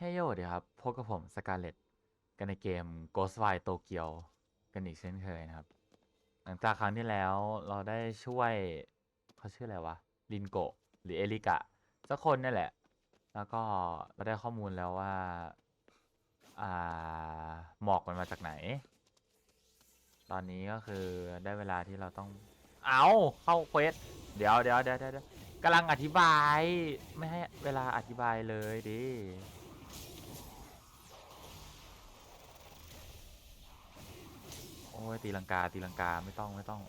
เฮ้ยโยดีครับ พบกับผมสกาเลตกันในเกม Ghostwire Tokyo กันอีกเช่นเคยนะครับ หลังจากครั้งที่แล้วเราได้ช่วยเขาชื่ออะไรวะ ลินโกะหรือเอริกะสักคนนี่แหละ แล้วก็เราได้ข้อมูลแล้วว่า อ่า หมอกมันมาจากไหน ตอนนี้ก็คือได้เวลาที่เราต้อง เอาเข้าเควสเดี๋ยวเดี๋ยวเดี๋ยวเดี๋ยวกำลังอธิบาย ไม่ให้เวลาอธิบายเลยดิ อ้ยตีลังกาตีลังกาไม่ต้องไม่ต้อง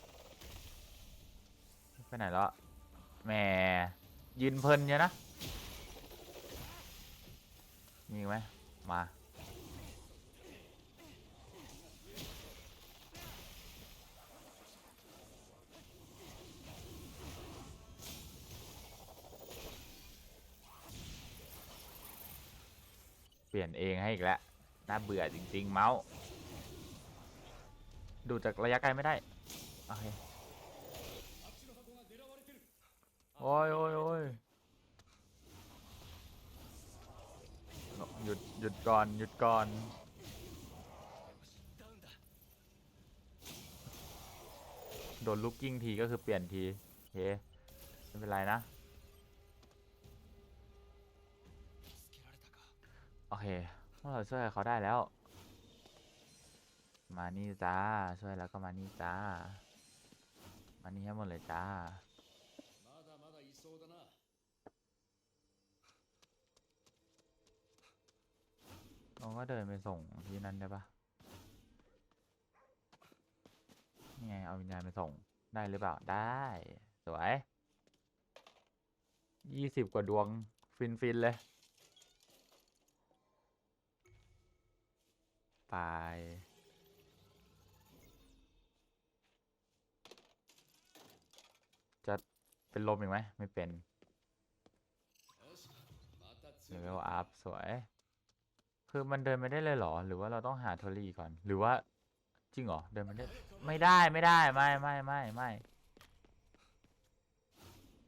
ไปไหนแล้วแหมยืนเพลินเนี่ยนะมีไหมมาเปลี่ยนเองให้อีกแล้วน่าเบื่อจริง ๆ เมาส์ ดูจากระยะไกลไม่ได้ โอเค โอ้ยโอ้ยโอ้ยหยุดหยุดก่อน หยุดก่อน โดนลูกกิ้งทีก็คือเปลี่ยนทีโอเคไม่เป็นไรนะ โอเคพวกเราช่วยเขาได้แล้ว มานี่จ้า ช่วยแล้วก็มานี่จ้า มานี่ให้หมดเลยจ้าเราก็เดินไปส่งที่นั่นได้ปะนี่ไงเอาวิญญาณไปส่งได้หรือเปล่า ได้ สวยยี่สิบกว่าดวง ฟินฟินเลย ไป เป็นลมอีกไหมไม่เป็นเลเวลอัพสวย คือมันเดินไม่ได้เลยหรอ หรือว่าเราต้องหาทอรี่ก่อน หรือว่าจริงเหรอ เดินไม่ได้ ไม่ได้ไม่ได้ไม่ไม่ไม่ไม่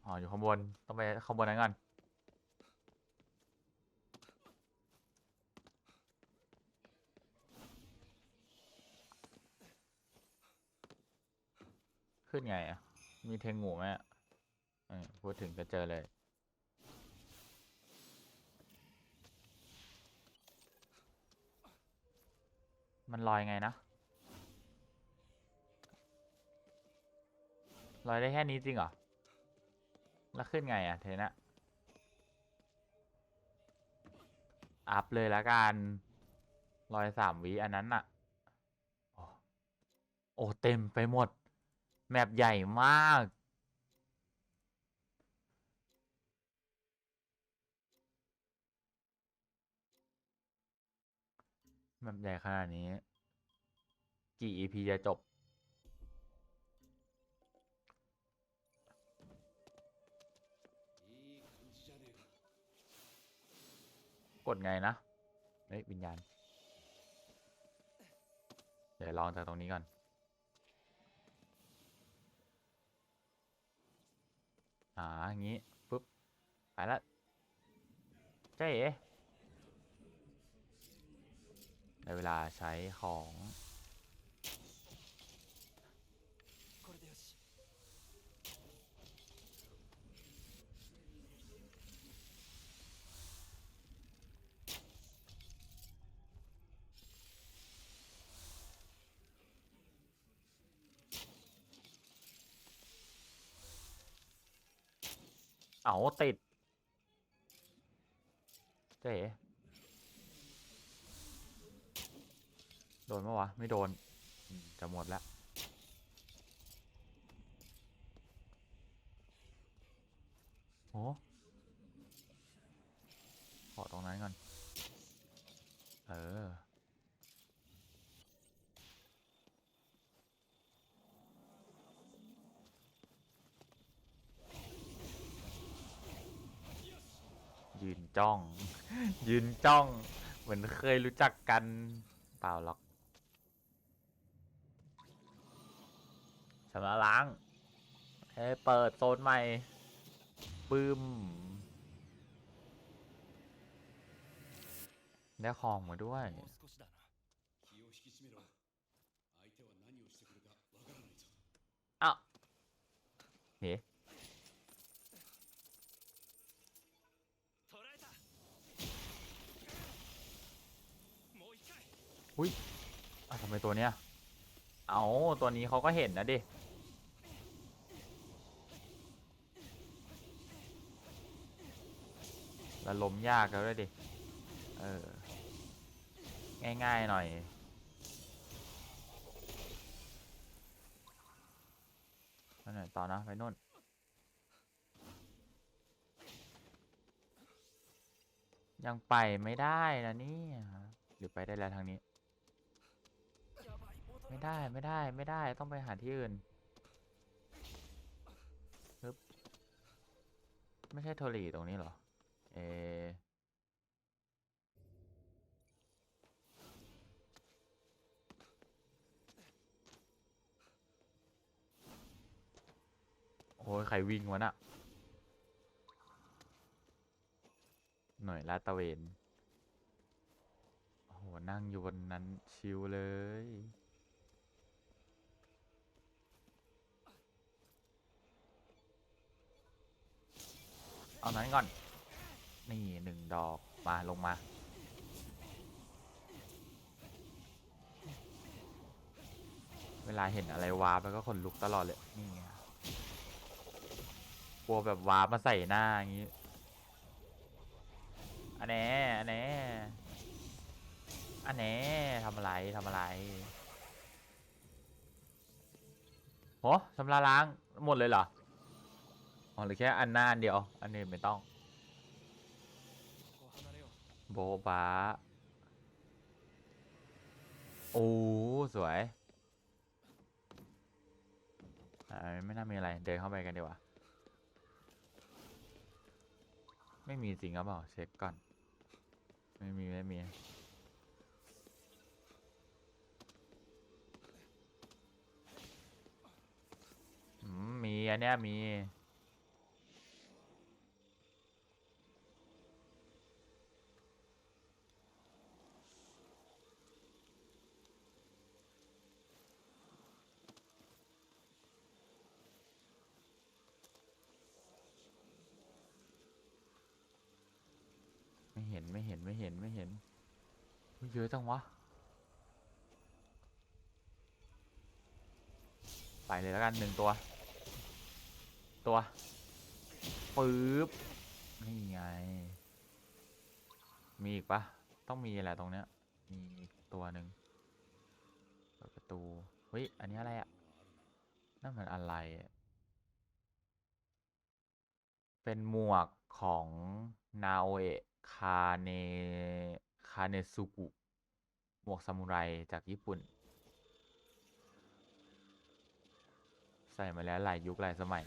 อ๋ออยู่ข้างบน ต้องไปข้างบนนั้นก่อนขึ้นไงอะ มีเทงหงูไหมอะ พูดถึงก็เจอเลย มันลอยไงนะ ลอยได้แค่นี้จริงเหรอ แล้วขึ้นไงอะเทนะ อัพเลยละกัน ลอยสามวิอันนั้นอะโอ้โอ้เต็มไปหมด แมปใหญ่มาก แบบใหญ่ขนาดนี้ กี่ EP จะจบ กดไงนะ เฮ้ย วิญญาณ เดี๋ยวลองจากตรงนี้ก่อนอ่าอย่างนี้ ปุ๊บ ไปละเจ๊ ในเวลาใช้ของเอาติดเจ๊ โดนปะวะ ไม่โดน จะหมดแล้ว โอ้ขอตรงนั้นก่อน เออ ยืนจ้อง ยืนจ้อง เหมือนเคยรู้จักกัน เปล่าหรอก ชำระล้างให้เปิดโซนใหม่ปืมได้ของมาด้วยอ้าวเฮ้ยอุ้ยทำไมตัวเนี้ย เอาตัวนี้เขาก็เห็นนะดิ ระลมยากแล้วด้วยดิ เออ ง่ายๆหน่อย นั่นน่ะต่อนะ ไปนู่นยังไปไม่ได้นะนี่ หรือไปได้แล้วทางนี้ ไม่ได้ไม่ได้ไม่ได้ต้องไปหาที่อื่นไม่ใช่โทรีตรงนี้หรอ เอโอ้ยใครวิ่งวะน่ะ หน่วยลาดตะเวน โอ้โห นั่งอยู่บนนั้นชิวเลย เอานั้นก่อน นี่หนึ่งดอกมาลงมา เวลาเห็นอะไรวาร์ปก็ขนลุกตลอดเลยนี่กลัวแบบวาร์ปมาใส่หน้าอย่างนี้อันแน่อันแน่อันแน่ทำอะไรทำอะไรโหชำระล้างหมดเลยเหรอหรือแค่อันหน้าอันเดียว อันนี้ไม่ต้อง โบบาโอ้สวยไม่น่ามีอะไร เดินเข้าไปกันดีกว่า ไม่มีจริงหรือเปล่า เช็คก่อน ไม่มี ไม่มีอืมมีอันเนี้ยมี ไม่เห็นไม่เห็นไม่เห็นไม่เห็นอุ๊ย เยอะจังวะ ไปเลยแล้วกันหนึ่งตัว ตัวปึ๊บนี่ไง มีอีกปะต้องมีแหละตรงเนี้ย มีอีกตัวหนึ่งเปิดประตู เฮ้ย อันนี้อะไรอะนั่นมันอะไร เป็นหมวกของนาโอเอะคาเนคาเนซุกุ หมวกซามูไรจากญี่ปุ่น ใส่มาแล้วหลายยุคหลายสมัย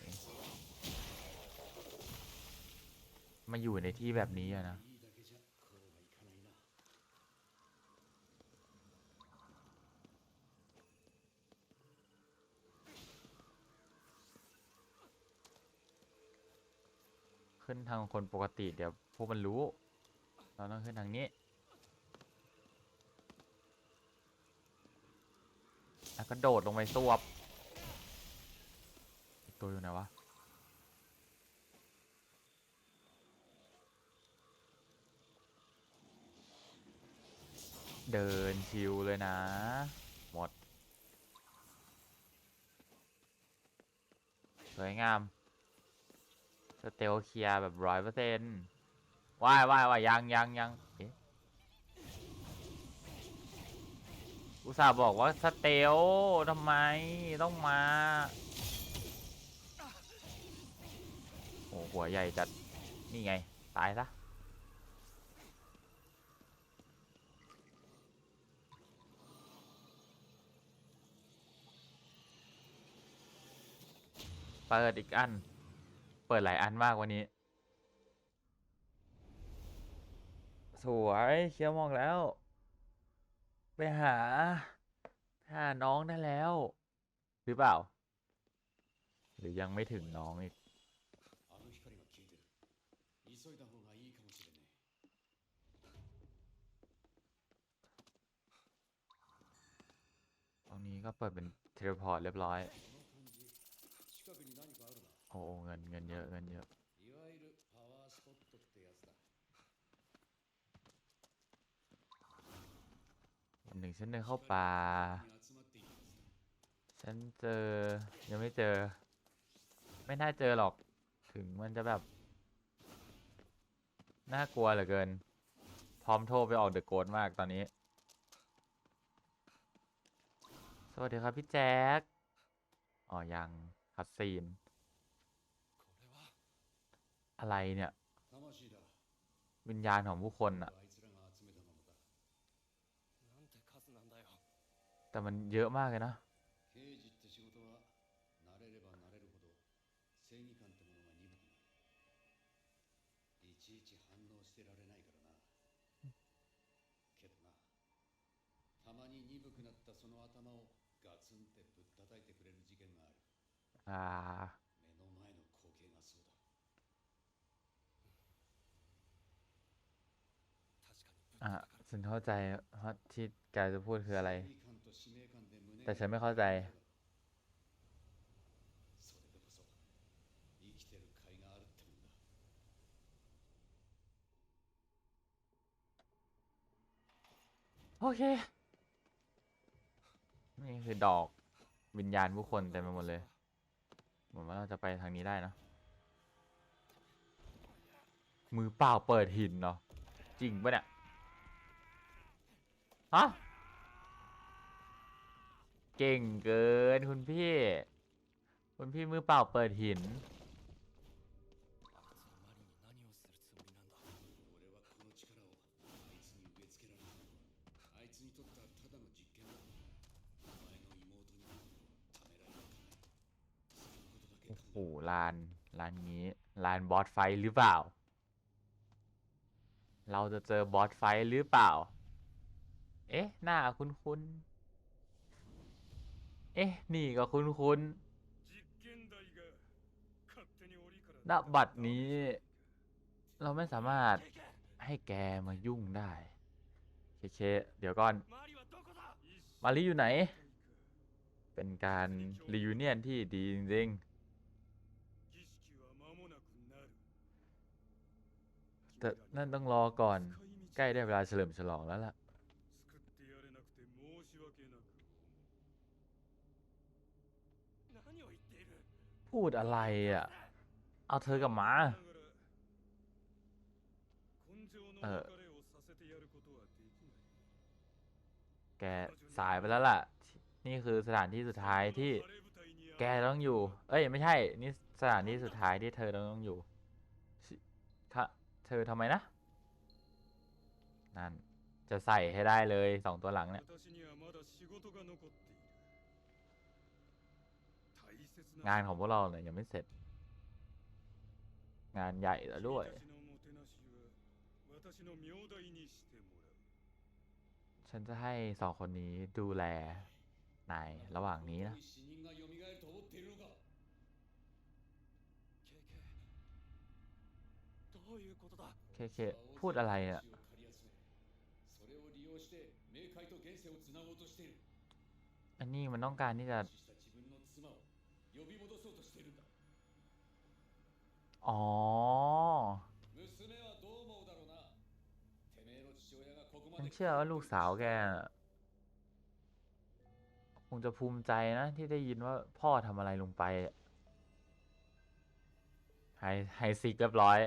มาอยู่ในที่แบบนี้อะนะขึ้นทางคนปกติเดี๋ยวพวกมันรู้ เราต้องขึ้นทางนี้ แล้วก็โดดลงไปสวบอีกตัวอยู่ไหนวะเดินชิวเลยนะ หมด สวยงาม สเตลเคลียร์แบบร้อยเปอร์เซ็นต์ว่ายว่ายว่ายยังยังยังเอ๊ะอุ ตส่าห์บอกว่าสเตลทำไมต้องมา โอ้หัวใหญ่จัด นี่ไง ตายซะเปิดอีกอัน เปิดหลายอันมากวันนี้ สวยเคี้ยวมองแล้ว ไปหา หาน้องได้แล้ว หรือเปล่า หรือยังไม่ถึงน้องอีกตรงนี้ก็เปิดเป็นเทเลพอร์ตเรียบร้อย โอ้เงินเงินเยอะเงินเยอะ หนึ่งฉันเดินเข้าป่า ฉันเจอยังไม่เจอ ไม่น่าเจอหรอก ถึงมันจะแบบ น่ากลัวเหลือเกิน พร้อมโทรไปออกเดอะโกดมากตอนนี้ สวัสดีครับพี่แจ็ค อ๋อยังคัดซีน อะไรเนี่ย วิญญาณของผู้คนอะ แต่มันเยอะมากเลยนะ 刑事って仕事は慣れれば慣れるほど正義感ってものが鈍くなるいちいち反応してられないからなけどなたまに鈍くなったその頭をガツンってぶったたいてくれる事件がある อ่า 目の前の光景がそうだ確かにぶっ อ่ะ たたかれ ฉันเข้าใจว่าที่แกจะพูดคืออะไร แต่ฉันไม่เข้าใจ โอเค นี่คือดอกวิญญาณผู้คนเต็มไปหมดเลย เหมือนว่าเราจะไปทางนี้ได้นะ มือเปล่าเปิดหินเนาะจริงปะเนี่ย ฮะ เก่งเกินคุณพี่ คุณพี่มือเปล่าเปิดหิน โอ้ลานลานนี้ลานบอสไฟหรือเปล่า เราจะเจอบอสไฟหรือเปล่า เอ๊ะ หน้าคุ้นๆ เอ๊ะ นี่ก็คุ้นๆณบัดนี้ เราไม่สามารถให้แกมายุ่งได้เชเดี๋ยวก่อน มารีอยู่ไหน เป็นการรีวิเนียนที่ดีจริงๆแต่นั่นต้องรอก่อนใกล้ได้เวลาเฉลิมฉลองแล้วล่ะ พูดอะไรอะ เอาเธอกับมา เออ แกสายไปแล้วล่ะ นี่คือสถานที่สุดท้ายที่แกต้องอยู่ เอ้ย ไม่ใช่ นี่สถานที่สุดท้ายที่เธอต้องอยู่ถ้าเธอทำไมนะ นั่น จะใส่ให้ได้เลยสองตัวหลังเนี่ย งานของพวกเราเนี่ยยังไม่เสร็จ งานใหญ่แล้วด้วย ฉันจะให้สองคนนี้ดูแลนายระหว่างนี้นะเคเคพูดอะไรอะอันนี้มันต้องการที่จะ 呼び戻そうとしているんだ อ๋อ 娘はどう思うだろうなてめえの父親がここま ฉัน で เชื่อว่าลูกสาวแกน่ะคงจะภูมิใจนะ ที่ได้ยินว่าพ่อทำอะไรลงไปอะไฮไฮซิกเรียบร้อย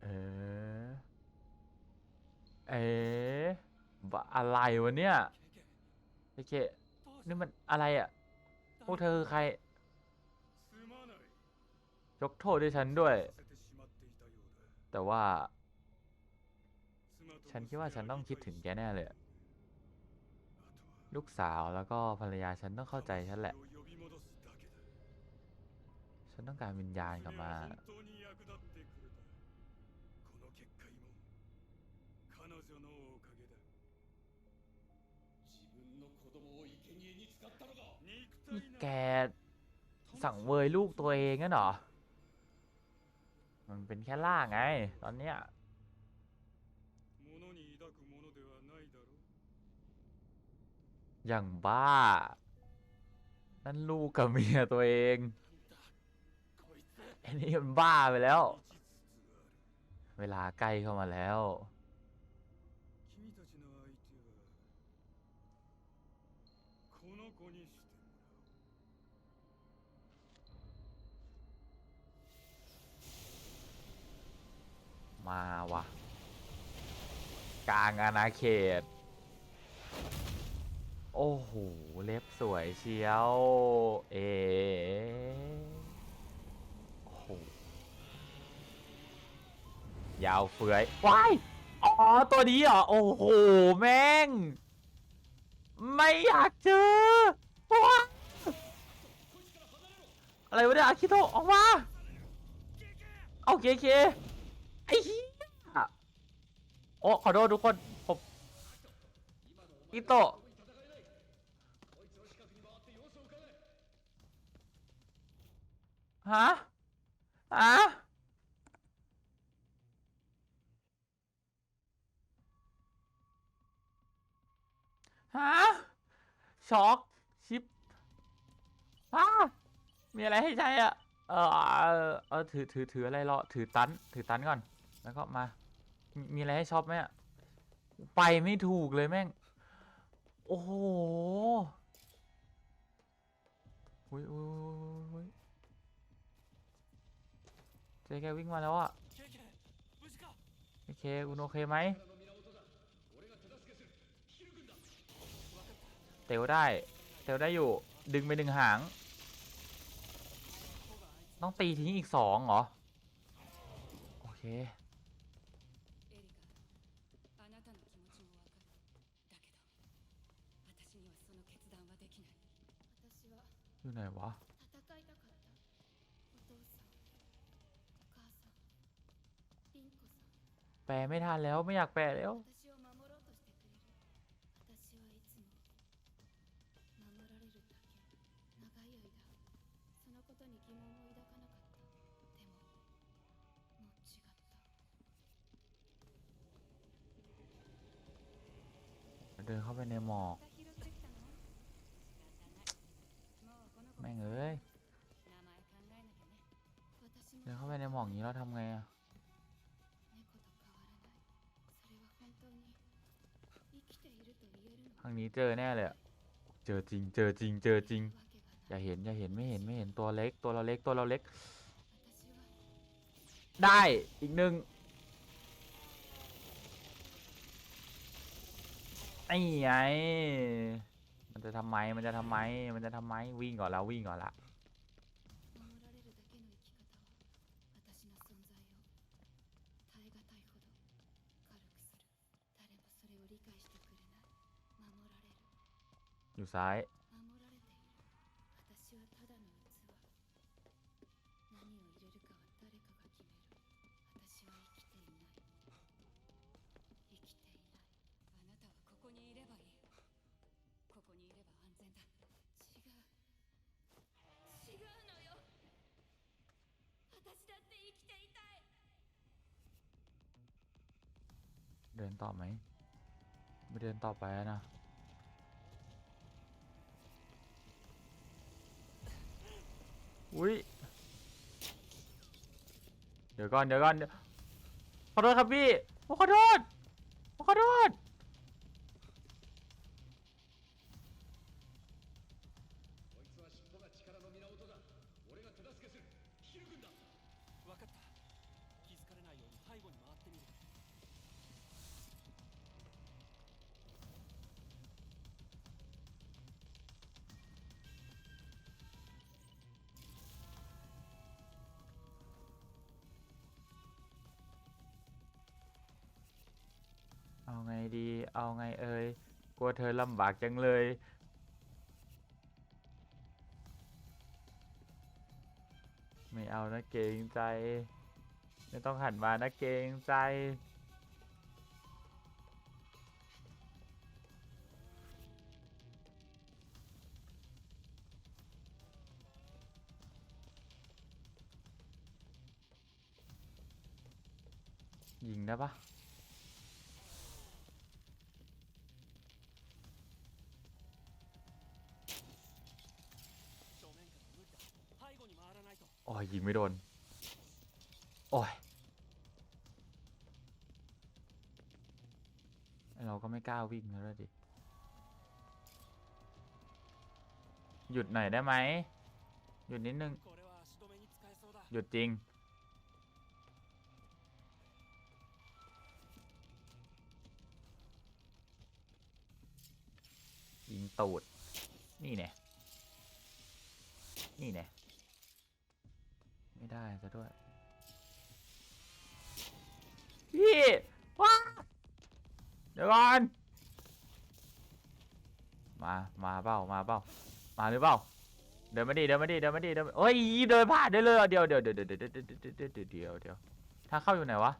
เออ เอ๋บะอะไรวะเนี่ย ケケ โอเค どうし นี่มันอะไรอ่ะ พวกเธอคือใคร すまない ยกโทษด้วยฉันด้วย させてしまっていたようだ แต่ว่า 妻と ฉันคิดว่าฉันต้องคิดถึงแกแน่เลยอะ あとは ลูกสาวแล้วก็ภรรยาฉันต้องเข้าใจฉันแหละ 魂を呼び戻すだけだ ฉันต้องการวิญญาณกลับมา それは本当に役立ってくれたこの結界も彼女のお แกสั่งเวยลูกตัวเองงั้นเหรอ มันเป็นแค่ล่าไง ตอนเนี้ยอย่างบ้า นั่นลูกกับเมียตัวเองอันนี้มันบ้าไปแล้ว เวลาใกล้เข้ามาแล้ว มาวะกลางอาณาเขต โอ้โห เล็บสวยเชียว เอโอ้โหยาวเฟือยว้ายอ๋อ ตัวนี้เหรอ โอ้โห แม่ง ไม่อยากเจอว้าอะไรวะเนี่ยอาคิโตออกมา เอาเคเคไอ้เหี้ย โอ้ขอโทษทุกคนผมอิโตะฮะฮะฮะช็อกชิปฮะมีอะไรให้ใช้อะเออเออเออถือถือถืออะไรรอถือตัน ถือตันก่อน แล้วก็มา มีอะไรให้ช็อปไหมอะไปไม่ถูกเลยแม่ง โอ้โหเจแกวิ่งมาแล้วอะโอเคอุนโอเคไหมเต๋วได้เต๋วได้อยู่ ดึงไปหนึ่งหาง ต้องตีทิ้งอีกสองเหรอ โอเค อยู่ไหนวะแปลไม่ทันแล้วไม่อยากแปลแล้วเดินเข้าไปในหมอก แม่งเอ้ยเดินเข้าไปในหมอกนี้เราทำไงอะทางนี้เจอแน่เลยอะเจอจริง เจอจริง เจอจริง อย่าเห็น อย่าเห็น ไม่เห็น ไม่เห็น ตัวเล็ก ตัวเราเล็ก ตัวเราเล็ก ได้ อีกหนึ่งไอ้ไง มันจะทำไม มันจะทำไม มันจะทำไม วิ่งก่อนแล้ววิ่งก่อนละ อยู่ซ้าย ต่อไหมไม่เดินต่อไปแล้วนะ อุ้ย เดี๋ยวก่อน เดี๋ยวก่อนเดี๋ยวขอโทษครับพี่ผมขอโทษผมขอโทษ こいつは尻尾が力の源だ俺が手助けするヒル君だ分かった気づかれないように背後に回ってみる ดีเอาไงเอ่ยกลัวเธอลำบากจังเลย ไม่เอานะเกรงใจ ไม่ต้องหันมานะเกรงใจ ยิงได้ปะ ยยิงไม่โดน โอ้ยเราก็ไม่กล้าวิ่งแล้วดิ หยุดหน่อยได้ไหม หยุดนิดนึง หยุดจริง ยิงตูด นี่เนี่ยนี่เนี่ย ไม่ได้จะด้วย พี่ว้าเดี๋ยวก่อน มา มาเบ้ามาเบ้ามาหรือเปล่า เดินมาดิเดินมาดิเดินมาดิเดินโอ้ยเดินผ่านได้เลยเดี๋ยวเดี๋ยวเดี๋ยวเดี๋ยวเดี๋ยวเดี๋ยวเดี๋ยวถ้าเข้าอยู่ไหนวะ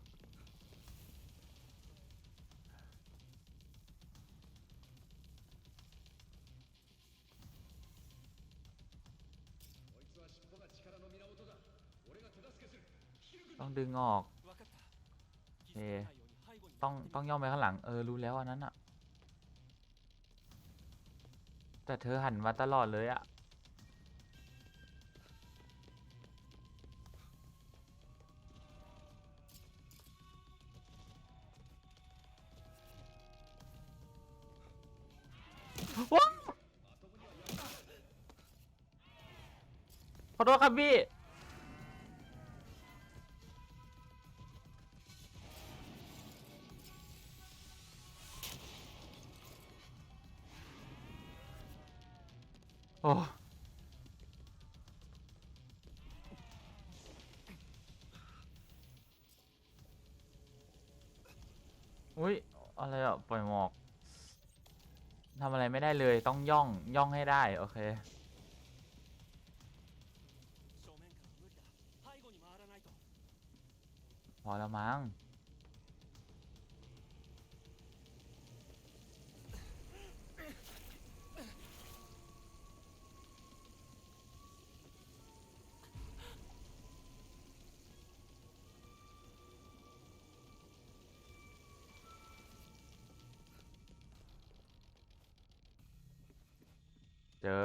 ต้องดึงออกเอต้องต้องย่อมไปข้างหลัง เออ รู้แล้วอันนั้นอะแต่เธอหันมาตลอดเลยอะขอโทษครับพี่ อะไรอะปล่อยหมอกทำอะไรไม่ได้เลยต้องย่องย่องให้ได้ โอเค พอแล้วมั้ง เจอ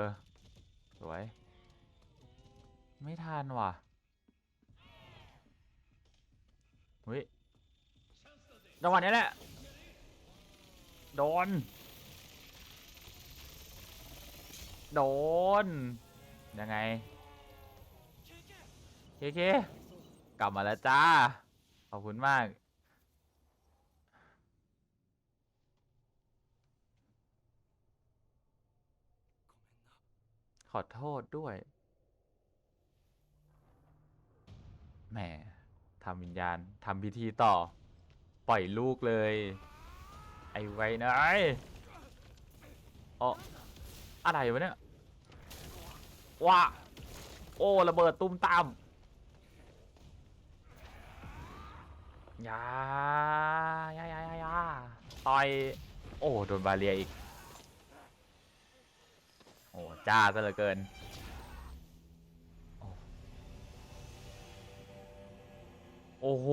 สวย ไม่ทันว่ะเฮ้ยจังหวะนี้แหละ โดน โดน ยังไง เคเค กลับมาแล้วจ้า ขอบคุณมาก อโทษด้วย แหมทำวิญญาณทำพิธีต่อ ปล่อยลูกเลย ไอ้ไว้นะไอ้อ๋ออะไรวะเนี่ยว้าโอ้ระเบิดตุ้มตามยายายายายาต่อย โอ้ โดนบาเรียอีก อ้จ้าซะเหลือเกินโอ้โห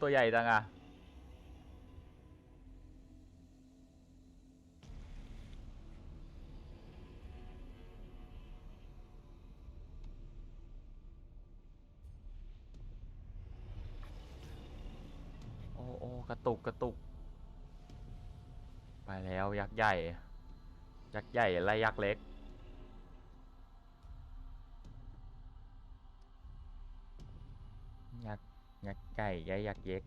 ตัวใหญ่จังอะโอ้โอ้กระตุกกระตุก ไปแล้วยักษ์ใหญ่ ยักษ์ใหญ่ไล่ยักษ์เล็ก ยักษ์ยักษ์ใหญ่ย้ายยักษ์เล็ก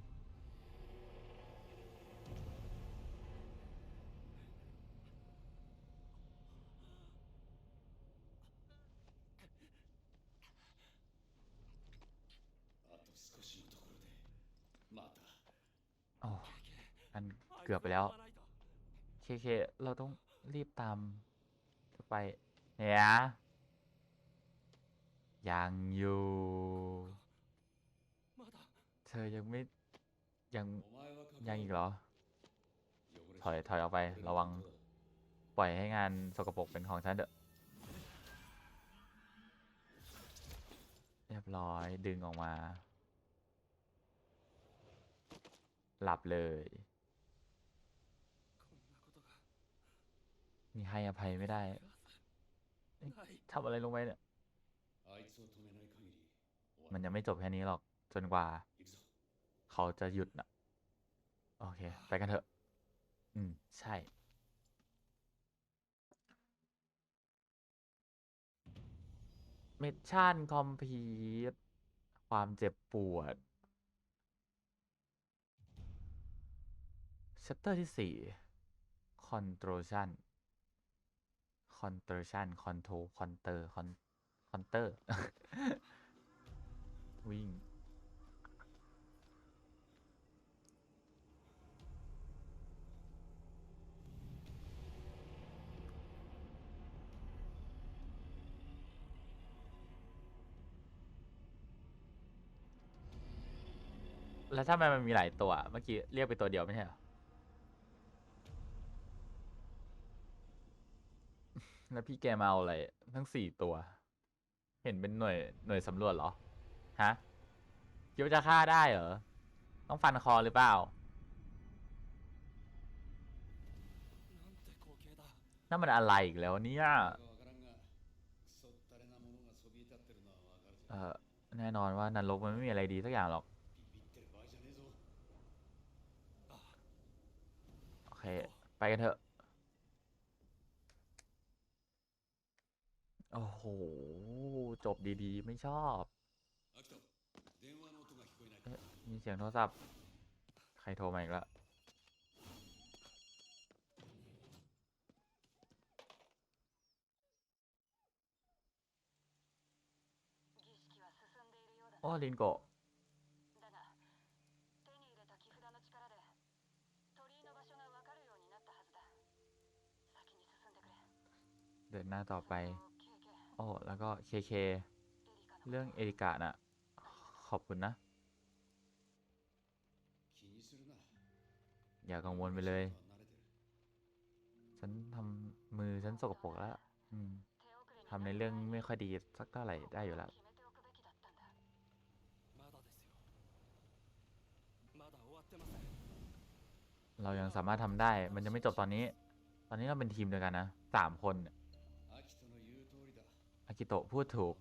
อันเกือบไปแล้วเคเคเราต้อง รีบตามไปเนี่ยยังอยู่ เธอยังไม่ยังยังอีกเหรอ ถอยถอยออกไประวัง ปล่อยให้งานสกปรกเป็นของฉันเถอะเรียบร้อยดึงออกมา หลับเลย นี่ให้อภัยไม่ได้ทำอะไรลงไปเนี่ย มันยังไม่จบแค่นี้หรอก จนกว่า เขาจะหยุดนะโอเค ไปกันเถอะ อืม ใช่ เมชชั่นคอมพีทความเจ็บปวดเชปเตอร์ที่สี่คอนโทรชั่น คอนเทอร์ชันคอนโทรคอนเตอร์คอนคอนเตอร์ วิ่ง แล้วทำไมมันมีหลายตัว เมื่อกี้ เรียกไปตัวเดียวไม่ใช่เหรอ แล้วพี่แกมาเอาอะไร ทั้งสี่ตัว เห็นเป็นหน่วยหน่วยสำรวจเหรอ ฮะคิดว่าจะฆ่าได้เหรอ ต้องฟันคอหรือเปล่านั่นมันอะไรอีกแล้วเนี่ยเออแน่นอนว่านันลกมันไม่มีอะไรดีสักอย่างหรอก โอเค ไปกันเถอะ โอ้โห จบดีๆ ไม่ชอบมีเสียงโทรศัพท์ ใครโทรมาอีกละโอ้ลินโกเดินหน้าต่อไป โอ้แล้วก็เคเคเรื่องเอริกะน่ะ ขอบคุณนะ อย่ากังวลไปเลย ฉันทำมือฉันสกปรกแล้วทำในเรื่องไม่ค่อยดีสักเท่าไหร่ได้อยู่แล้วเรายังสามารถทำได้ มันยังไม่จบตอนนี้ ตอนนี้เราเป็นทีมเดียวกันนะสามคน กิโตะพูดถูก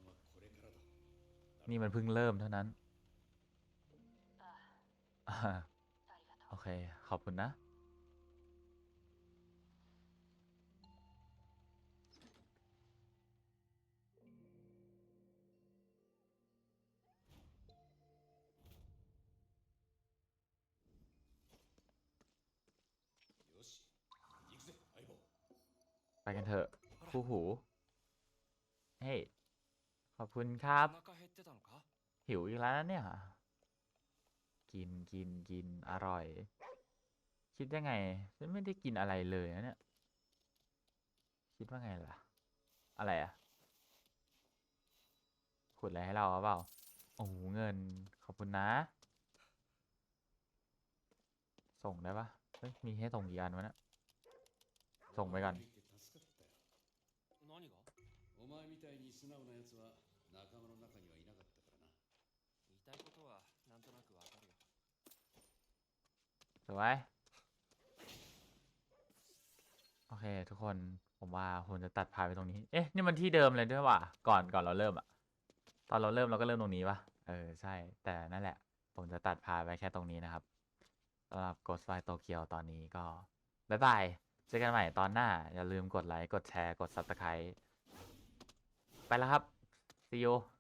นี่มันเพิ่งเริ่มเท่านั้น โอเค ขอบคุณนะ ไปกันเถอะ คู่หู เฮ้ยขอบคุณครับ หิวอีกแล้วนะเนี่ย กินกินกินอร่อย คิดยังไงฉันไม่ได้กินอะไรเลยนะเนี่ย คิดว่าไงล่ะ อะไรอะขุดอะไรให้เราเปล่า โอ้โหเงิน ขอบคุณนะ ส่งได้ปะมีให้ส่งกี่อันวะเนี่ยส่งไปก่อน 素直な奴は仲間の中にはいなかったからな言いたいことはなんとなくわかるよ สวยโอเค ทุกคน ผมว่าผมจะตัดพาไปตรงนี้ เอ๊ะ นี่มันที่เดิมเลยด้วยว่ะ ก่อนก่อนเราเริ่มอะตอนเราเริ่มเราก็เริ่มตรงนี้ปะเออ ใช่ แต่นั่นแหละ ผมจะตัดพาไปแค่ตรงนี้นะครับสำหรับ Ghost Fight Tokyo ตอนนี้ก็ บ๊ายบาย เจอกันใหม่ตอนหน้า อย่าลืมกดไลค์ กดแชร์ กด Subscribe ไปแล้วครับ see you